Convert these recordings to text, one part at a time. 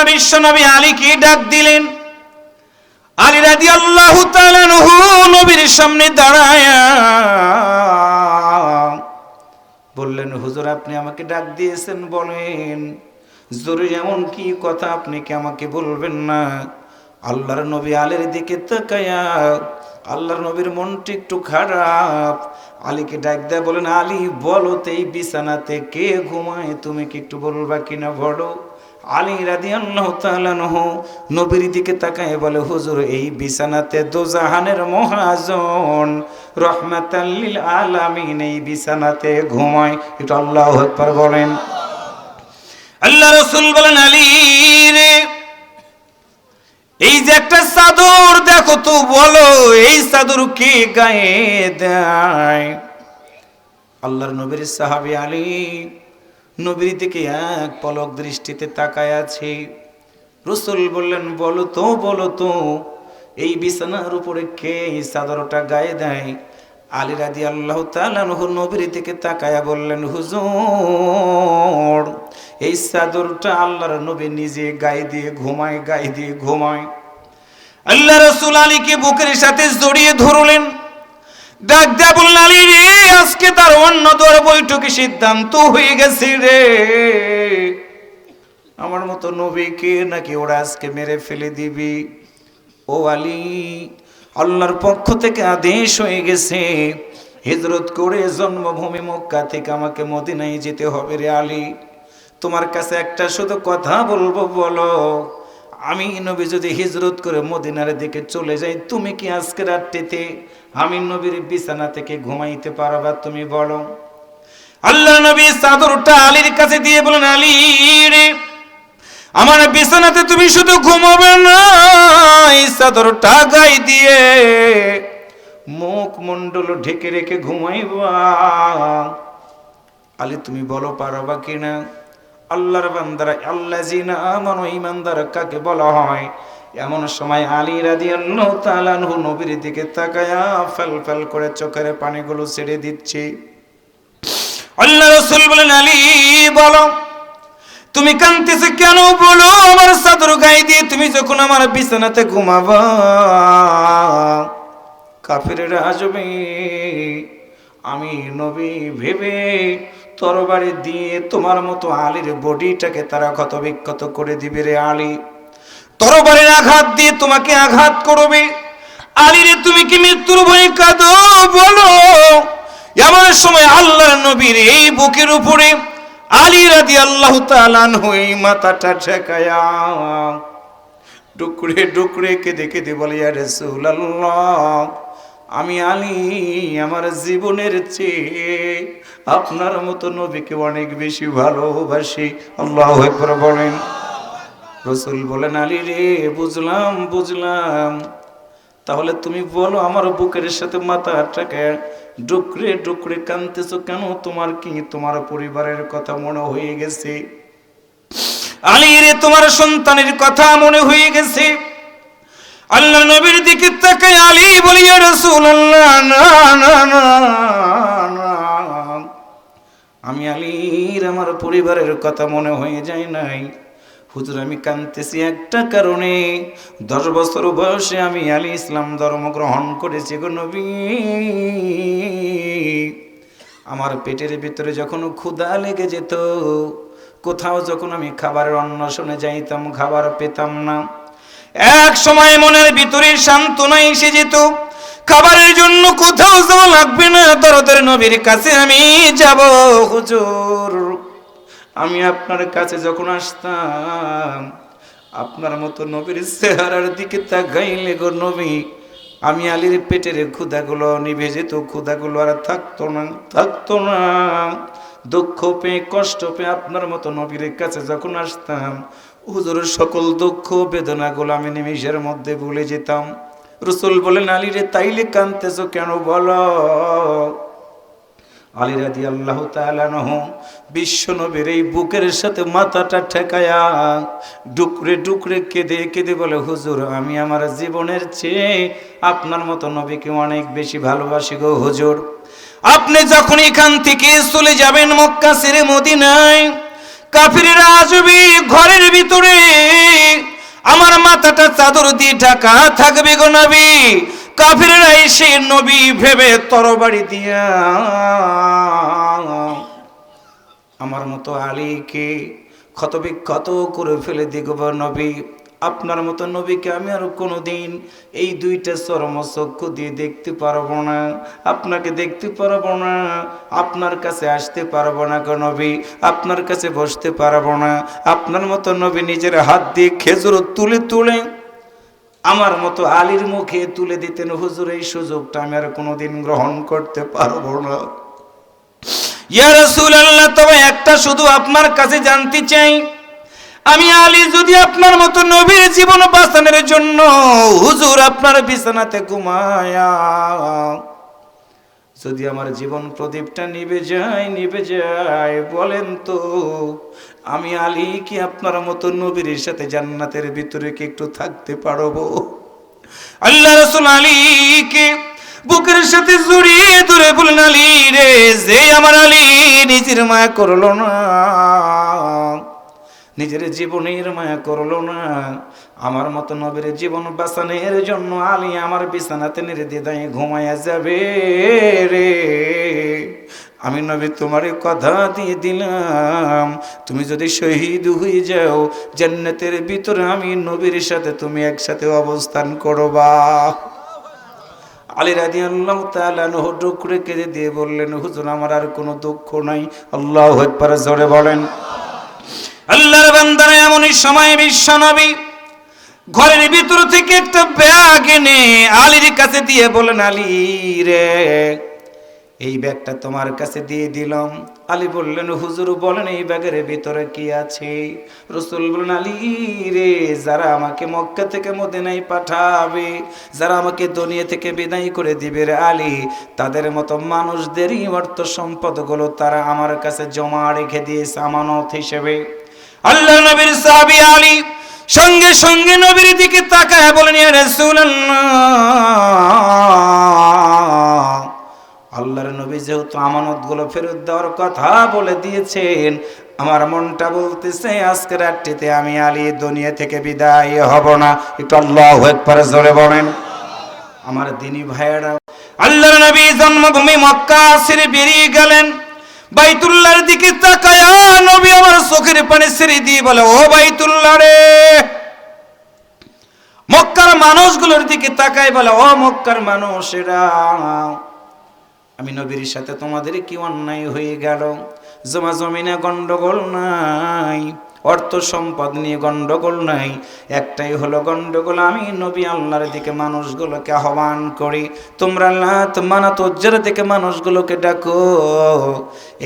আল্লাহ বিশ্ব নবী আলীকে ডাক দিলেন। আলী রাদি আল্লাহ নবীর সামনে দাঁড়ায়া বললেন, হুজুর, আপনি আমাকে ডাক দিয়েছেন বলেন। জরুরি এমন কি কথা আপনি কি আমাকে বলবেন না? আল্লাহর নবী আলীর দিকে তাকায়া আল্লাহর নবীর মনটি একটু খারাপ। আলীকে ডাক দেয় বলেন, আলী, বলো তো এই বিছানাতে কে ঘুমায়? তুমি কি একটু বলবা কিনা বলো? আলী রাদি আল্লাহ তালানহ নবীর দিকে তাকায় বলে, হুজুর, এই বিছানাতে দোজাহানের মহাজন রহমাতাল্লিল আলামিন, এই বিছানাতে ঘুমায়। একটু আল্লাহ বলেন। আল্লাহ রসুল বলেন, আলী রে, এই যে একটা চাদর দেখো তো, বলো, এই চাদর কে গায়ে দেয়? আল্লাহর নবীর সাহাবী আলী নবীর দিকে এক পলক দৃষ্টিতে তাকায় আছে। রসুল বললেন, বলো তো বলো তো, এই বিছানার উপরে কে চাদরটা গায়ে দেয়? আলী রাদি আল্লাহ নবীর দিকে তাকায়া বললেন, হুজুর, এই চাদরটা আল্লাহর নবী নিজে গায়ে দিয়ে ঘুমায়, গায়ে দিয়ে ঘুমায়। আল্লাহ রসুল আলীকে বুকের সাথে জড়িয়ে ধরলেন। ডাক দেয়া বললেন আলী রে আজকে তার অন্য দর বৈঠকে সিদ্ধান্ত হয়ে গেছে রে। আমার মতো নবীকে নাকি ওরা আজকে মেরে ফেলে দিবি? ও আলী, আল্লাহর পক্ষ থেকে আদেশ হয়ে গেছে, হিজরত করে জন্মভূমি মক্কা থেকে আমাকে মদিনায় যেতে হবে রে আলী। তোমার কাছে একটা শুধু কথা বলব, বলো। আমি নবী যদি হিজরত করে মদিনার দিকে চলে যাই, তুমি কি আজকে রাত্রিতে আমি নবীর বিছানা থেকে ঘুমাইতে পারবা তুমি বলো? আল্লাহ নবী চাদরটা আলীর কাছে দিয়ে বলেন, আলী রে, আমার বিছানাতে তুমি শুধু ঘুমাবে না চাদরটা গাই দিয়ে মুখ মন্ডল ঢেকে রেখে ঘুমাইবা। আলী, তুমি বলো পারবা কিনা? আল্লাহর বান্দারা আল্লাহ জিনা আমানো ইমানদার কাকে বলা হয়? এমন সময় আলী রাদি আল্লাহ তালানহু নবীর দিকে তাকায়া ফেল ফেল করে চোখের পানিগুলো ছেড়ে দিচ্ছে। আল্লাহ রসুল বলেন, আলী, বলো, তুমি কানতেছে কেন? বলো, আমার চাদর গায়ে দিয়ে তুমি যখন আমার বিছানাতে ঘুমাবা, কাফেরের আসবে। আমি নবী ভেবে তরবারি দিয়ে তোমার মতো আলীর বডিটাকে তারা ক্ষত বিক্ষত করে দিবে রে আলী। তরবারির আঘাত দিয়ে তোমাকে আঘাত করবে। আলীরে তুমি কি মৃত্যুর ভয়ে কাঁদো? বলো। এমন সময় আল্লাহর নবীর এই বুকের উপরে আলী রাদি আল্লাহ তালান হয়ে মাথাটা ঠেকায়া ডুকরে ডুকরে কেঁদে কেঁদে বলে রসুল আল্লাহ আমি আলী আমার জীবনের চেয়ে আপনার মতো নবীকে অনেক বেশি ভালোবাসি। আল্লাহ বলেন। রসুল বলেন, আলী রে, বুঝলাম বুঝলাম। তাহলে তুমি বলো আমার বুকের সাথে মাথাটাকে ডুকরে ডুকরে কানতেছো কেন? তোমার কি তোমার পরিবারের কথা মনে হয়ে গেছে? আলী রে, তোমার সন্তানের কথা মনে হয়ে গেছে। আল্লাহ নবীর দিকে তাকায় আলী বলিয়া রসুল আল্লাহ না না না আমি আলীর আমার পরিবারের কথা মনে হয়ে যায় নাই। হুজুর, আমি কানতেছি একটা কারণে। দশ বছর বয়সে আমি আলী ইসলাম ধর্ম গ্রহণ করেছি গো নবী। আমার পেটের ভিতরে যখন ক্ষুধা লেগে যেত, কোথাও যখন আমি খাবারের অন্বেষণে যাইতাম, খাবার পেতাম না। এক সময় মনের ভিতরে সান্ত্বনা এসে যেত। খাবারের জন্য কোথাও যাওয়া লাগবে না, দরদের নবীর কাছে আমি যাব, হুজুর। আমি আপনার কাছে যখন আসতাম, আপনার মতো নবীর চেহারার দিকে তাকাইলে গো নবী, আমি আলীর পেটের ক্ষুদাগুলো নিভে যেত ক্ষুদাগুলো আর থাকতো না থাকতো না। দুঃখ পেয়ে, কষ্ট পেয়ে আপনার মতো নবীর কাছে যখন আসতাম হুজুরের সকল দুঃখ, বেদনাগুলো আমি নিমিষের মধ্যে ভুলে যেতাম। রসুল বলেন, আলীরে তাইলে কানতেছ কেন বলো? আলী রাদি আল্লাহ তালানহ বিশ্ব নবীর এই বুকের সাথে মাথাটা ঠেকায়া ডুকরে ডুকরে কেঁদে কেঁদে বলে, হুজুর, আমি আমার জীবনের চেয়ে আপনার মতো নবীকে অনেক বেশি ভালোবাসি গো হুজুর। আপনি যখন এখান থেকে চলে যাবেন মক্কা ছেড়ে মদিনায় কাফিরেরা আসবে ঘরের ভিতরে। আমার মাথাটা চাদর দিয়ে ঢাকা থাকবে গো নবী। কাফিরেরা এসে নবী ভেবে তরবারি দিয়া আমার মতো আলীকে ক্ষত বিক্ষত করে ফেলে দিগব নবী। আপনার মতো নবীকে আমি আর কোনো দিন এই দুইটা চরম চর্মচক্ষু দিয়ে দেখতে পারব না। আপনাকে দেখতে পারব না। আপনার কাছে আসতে পারব না গো নবী। আপনার কাছে বসতে পারব না। আপনার মতো নবী নিজের হাত দিয়ে খেজুর তুলে তুলে আমার মতো আলীর মুখে তুলে দিতেন, হুজুর, এই সুযোগটা আমি আর কোনোদিন গ্রহণ করতে পারব না। ইয়া রাসূলুল্লাহ, তবে একটা শুধু আপনার কাছে জানতে চাই। আমি আলী, যদি আপনার মতো নবীর জীবন বাঁচানোর জন্য হুজুর আপনার বিছানাতে ঘুমায়া, যদি আমার জীবন প্রদীপটা নিবে যায় নিবে যায়, বলেন তো, আমি আলী কি আপনার মতো নবীর সাথে জান্নাতের ভিতরে কি একটু থাকতে পারব? আল্লাহ রসুল আলীকে বুকের সাথে জড়িয়ে ধরে বলেন, আলী রে, যে আমার আলী নিজের মায়া করল না। নিজের জীবনের মায়া করল না। আমার মতো নবীর জীবন বাঁচানোর জন্য আলী আমার বিছানাতে নেড়ে দিদায় ঘুমায়া যাবে রে। আমি নবী, তোমার কথা দিয়ে দিলাম। তুমি যদি শহীদ হয়ে যাও, জান্নাতের ভিতরে আমি নবীর সাথে তুমি একসাথে অবস্থান করবা। আলী রাজি আল্লাহ তালানহ ডুকরে কেঁদে দিয়ে বললেন, হুজুর, আমার আর কোনো দুঃখ নাই। আল্লাহ একবার জোরে বলেন। আল্লাহর বান্দারা এমনই সময় বিশ্বনবী ঘরের ভিতর থেকে একটা ব্যাগ এনে আলীর কাছে দিয়ে বলেন আলী রে, এই ব্যাগটা তোমার কাছে দিয়ে দিলাম। আলী বললেন, হুজুর, বলেন, এই ব্যাগের ভিতরে কি আছে? রসুল বলেন আলী রে, যারা আমাকে মক্কা থেকে মদিনায় পাঠাবে, যারা আমাকে দুনিয়া থেকে বিদায় করে দিবে রে আলী, তাদের মতো মানুষদেরই অর্থ সম্পদগুলো তারা আমার কাছে জমা রেখে দিয়েছে আমানত হিসেবে। আল্লাহ নবীর সাহাবী আলী সঙ্গে সঙ্গে নবীর দিকে তাকায় বলেন আল্লাহর নবী যেহেতু আমানতগুলো ফেরত দেওয়ার কথা বলে দিয়েছেন, আমার মনটা বলতেছে, আজকে রাত্রিতে আমি আলী দুনিয়া থেকে বিদায় হব না। একটু আল্লাহ একবার জোরে বলেন। আমার দিনী ভাইয়েরা, আল্লাহর নবী জন্মভূমি মক্কা ছেড়ে বেরিয়ে গেলেন। বাইতুল্লাহর দিকে তাকায়া নবী আমার চোখের পানি ছেড়ে দিয়ে বলে, ও বাইতুল্লাহ রে। মক্কার মানুষগুলোর দিকে তাকায় বলে, ও মক্কার মানুষেরা, আমি নবীর সাথে তোমাদের কি অন্যায় হয়ে গেল? জমা জমিনে গন্ডগোল নাই, অর্থ সম্পদ নিয়ে গন্ডগোল নাই। একটাই হলো গন্ডগোল, আমি নবী আল্লাহর দিকে মানুষগুলোকে আহ্বান করি, তোমরা লাত মানা তোজ্জার দিকে মানুষগুলোকে ডাকো।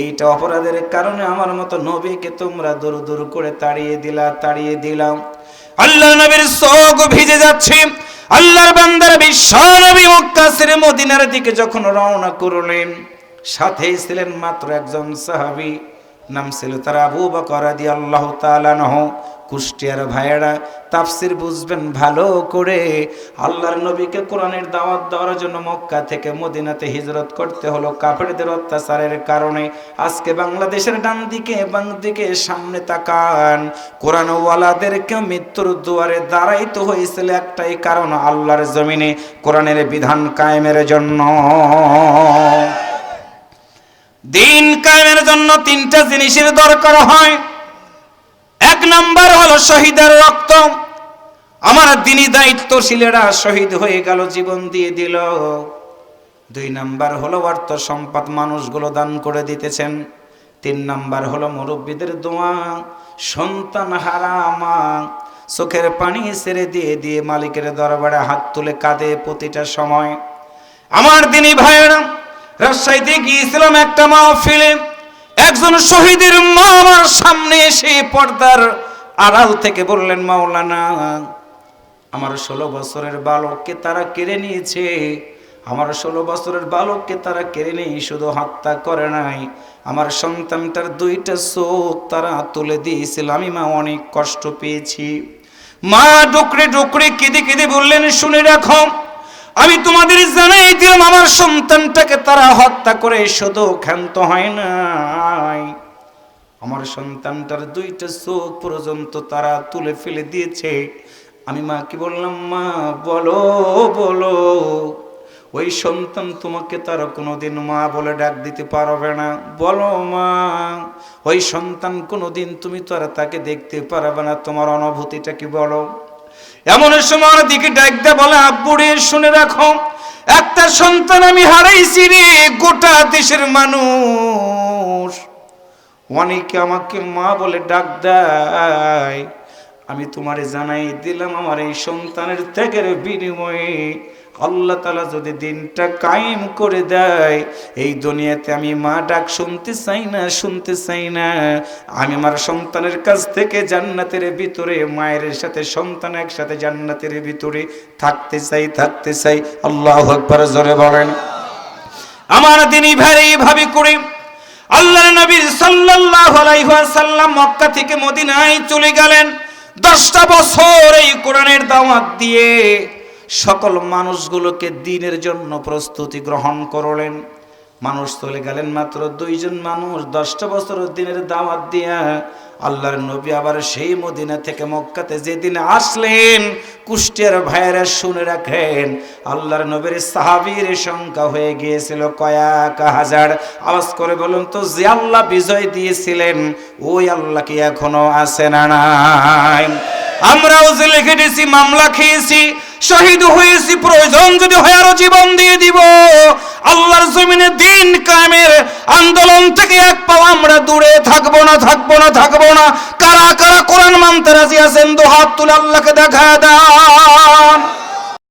এইটা অপরাধের কারণে আমার মতো নবীকে তোমরা দূর দূর করে তাড়িয়ে দিলা, তাড়িয়ে দিলাম আল্লাহ নবীর চোখ ভিজে যাচ্ছে। আল্লাহর বান্দার বিশ্ব নবী ছেড়ে মদিনার দিকে যখন রওনা করলেন সাথেই ছিলেন মাত্র একজন সাহাবী, নাম ছিল তার আবু বকর রাদিয়াল্লাহু তাআলা নহ কুষ্টিয়ার ভাইয়েরা, তাফসির বুঝবেন ভালো করে। আল্লাহর নবীকে কোরআনের দাওয়াত দেওয়ার জন্য মক্কা থেকে মদিনাতে হিজরত করতে হলো। কাফেরদের অত্যাচারের কারণে আজকে বাংলাদেশের ডান দিকে বাং দিকে সামনে তাকান। কোরআন ওয়ালাদেরকে মৃত্যুর দুয়ারে দাঁড়াইতে হয়েছিল একটাই কারণ, আল্লাহর জমিনে কোরআনের বিধান কায়েমের জন্য। দিন কায়েমের জন্য তিনটা জিনিসের দরকার হয়। এক নাম্বার হলো শহীদের রক্ত। আমার দিনী দায়িত্বশীলেরা শহীদ হয়ে গেল, জীবন দিয়ে দিল। দুই নাম্বার হলো অর্থ সম্পদ মানুষগুলো দান করে দিতেছেন। তিন নাম্বার হলো মুরব্বীদের দোয়া, সন্তান হারা মা, চোখের পানি ছেড়ে দিয়ে দিয়ে মালিকের দরবারে হাত তুলে কাঁদে প্রতিটা সময়। আমার দিনী ভাইয়েরা রাজশাহীতে গিয়েছিলাম একটা মাহফিলে। একজন শহীদের মা আমার সামনে এসে পর্দার আড়াল থেকে বললেন, মাওলানা, আমার ষোলো বছরের বালককে তারা কেড়ে নিয়েছে। আমার ষোলো বছরের বালককে তারা কেড়ে নিয়ে শুধু হত্যা করে নাই। আমার সন্তানটার দুইটা চোখ তারা তুলে দিয়েছিল, আমি মা অনেক কষ্ট পেয়েছি। মা ডুকরে ডুকরে কেঁদে কেঁদে বললেন, শুনে রাখো আমি তোমাদের জানাই দিলাম, আমার সন্তানটাকে তারা হত্যা করে শুধু ক্ষান্ত হয় নাই। আমার সন্তানটার দুইটা চোখ পর্যন্ত তারা তুলে ফেলে দিয়েছে। আমি মাকে বললাম, মা, বলো বলো, ওই সন্তান তোমাকে তার কোনোদিন মা বলে ডাক দিতে পারবে না। বলো, মা, ওই সন্তান কোনোদিন তুমি তো আর তাকে দেখতে পারবে না। তোমার অনুভূতিটা কি বলো? এমন সময় দিকে ডাক দে বলে, আব্বুরে, শুনে রাখো, একটা সন্তান আমি হারাইছি রে, গোটা দেশের মানুষ। অনেকে আমাকে মা বলে ডাক দেয়, আমি তোমারে জানাই দিলাম, আমার এই সন্তানের ত্যাগের বিনিময়ে আল্লাহ তালা যদি দিনটা কায়েম করে দেয়, এই দুনিয়াতে আমি মা ডাক শুনতে চাই না, শুনতে চাই না। আমি আমার সন্তানের কাছ থেকে জান্নাতের ভিতরে, মায়ের সাথে সন্তান একসাথে জান্নাতের ভিতরে থাকতে চাই থাকতে চাই। আল্লাহ একবার জোরে বলেন। আমার দিনই ভাই ভাবি করে আল্লাহ নবীর সাল্লাল্লাহু আলাইহি মক্কা থেকে মদিনায় চলে গেলেন। দশটা বছর এই কোরআনের দাওয়াত দিয়ে সকল মানুষগুলোকে দিনের জন্য প্রস্তুতি গ্রহণ করলেন। মানুষ চলে গেলেন মাত্র দুইজন মানুষ। দশটা বছর দিনের দাওয়াত দিয়া আল্লাহর নবী আবার সেই মদিনা থেকে মক্কাতে যেদিন আসলেন, কুষ্টিয়ার ভাইয়েরা শুনে রাখেন, আল্লাহর নবীর সাহাবীর সংখ্যা হয়ে গিয়েছিল কয়েক হাজার। আওয়াজ করে বলুন তো, যে আল্লাহ বিজয় দিয়েছিলেন, ওই আল্লাহ কি এখনও আছে না নাই? আমরাও যে লিখে দিয়েছি, মামলা খেয়েছি শহীদ হয়েছি, প্রয়োজন যদি হয় আরও জীবন দিয়ে দিব। আল্লাহর জমিনে দিন কামের আন্দোলন থেকে এক পাও আমরা দূরে থাকব না থাকব না থাকব না। কারা কারা কোরআন মানতে রাজি আছেন? দু হাত তুলে আল্লাহকে দেখা দান।